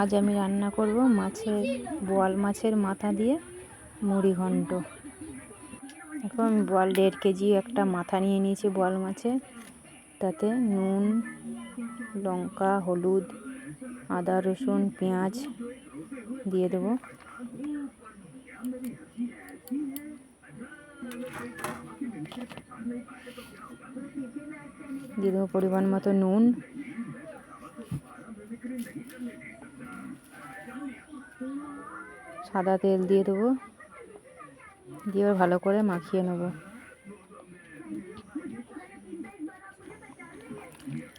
আজ আমি রান্না করব মাছের বোয়াল মাছের মাথা দিয়ে মুড়ি ঘন্ট। এখন আমি বোয়াল দেড় কেজি একটা মাথা নিয়ে নিয়েছি বোয়াল মাছের তাতে নুন, লঙ্কা, হলুদ, আদা, রসুন, পেঁয়াজ দিয়ে দেবো। দিয়ে দেবো পরিমাণ মতো নুন সাদা তেল দিয়ে দেবো। দিয়ে ভালো করে মাখিয়ে নেব।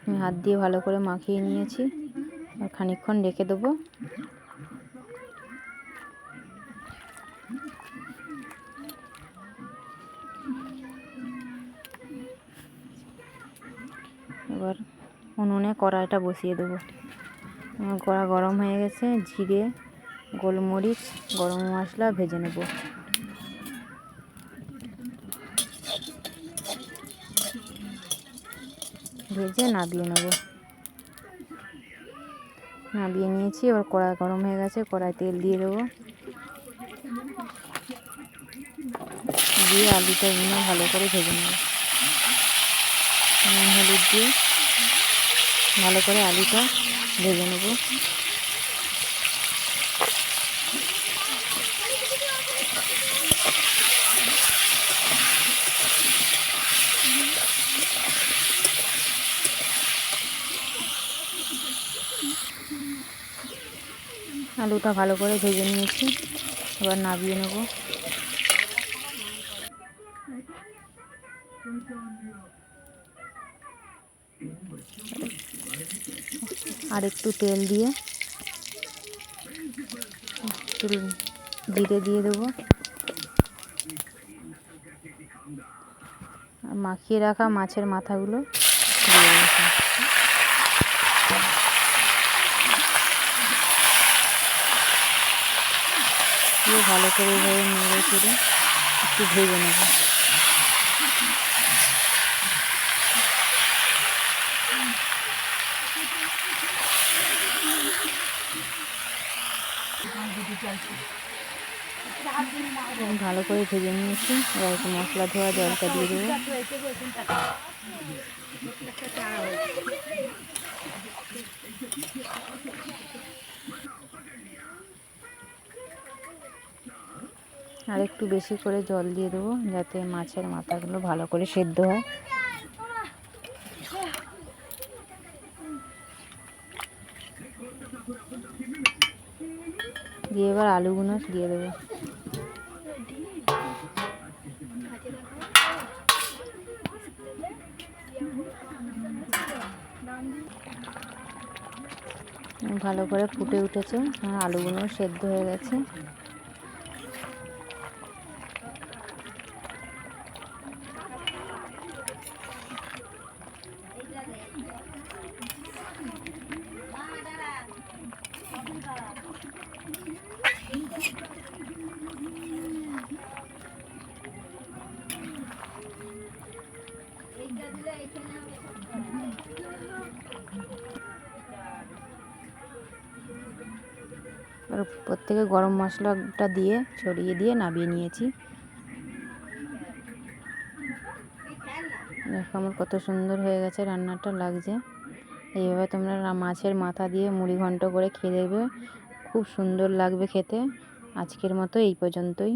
আমি হাত দিয়ে ভালো করে মাখিয়ে নিয়েছি। আর খানিকক্ষণ রেখে দেবো। এবার উনুনে কড়াইটা বসিয়ে দেবো। কড়া গরম হয়ে গেছে, জিরে গোলমরিচ, গরম মশলা ভেজে নেব। ভেজে নাবিয়ে নেব। নাবিয়ে নিয়েছি, এবার কড়াই গরম হয়ে গেছে, কড়াই তেল দিয়ে দেবো। দিয়ে আলুটা নিয়ে ভালো করে ভেজে নেব। নুন, হলুদ দিয়ে ভালো করে আলুটা ভেজে নেব। আলুটা ভালো করে ভেজে নিয়েছি। এবার নাবিয়ে নেব। আর একটু তেল দিয়ে একটু দিয়ে দেবো। মাখিয়ে রাখা মাছের মাথাগুলো ভালো করে এইভাবে নেড়ে চেড়ে একটু ভেজে নেব। ভালো করে ভেজে নিয়েছি। এবার একটু মশলা ধোয়া, জলটা দিয়ে দেবো। আর একটু বেশি করে জল দিয়ে দেবো, যাতে মাছের মাথাগুলো ভালো করে সেদ্ধ হয়। দিয়ে এবার আলুগুলো দিয়ে দেবো। ভালো করে ফুটে উঠেছে। আলুগুলো সেদ্ধ হয়ে গেছে। প্রত্যেকে গরম মশলাটা দিয়ে, ছড়িয়ে দিয়ে নামিয়ে নিয়েছি। দেখো আমার কত সুন্দর হয়ে গেছে রান্নাটা, লাগছে। এইভাবে তোমরা মাছের মাথা দিয়ে মুড়ি ঘন্ট করে খেয়ে দেবে খুব সুন্দর লাগবে খেতে। আজকের মতো এই পর্যন্তই।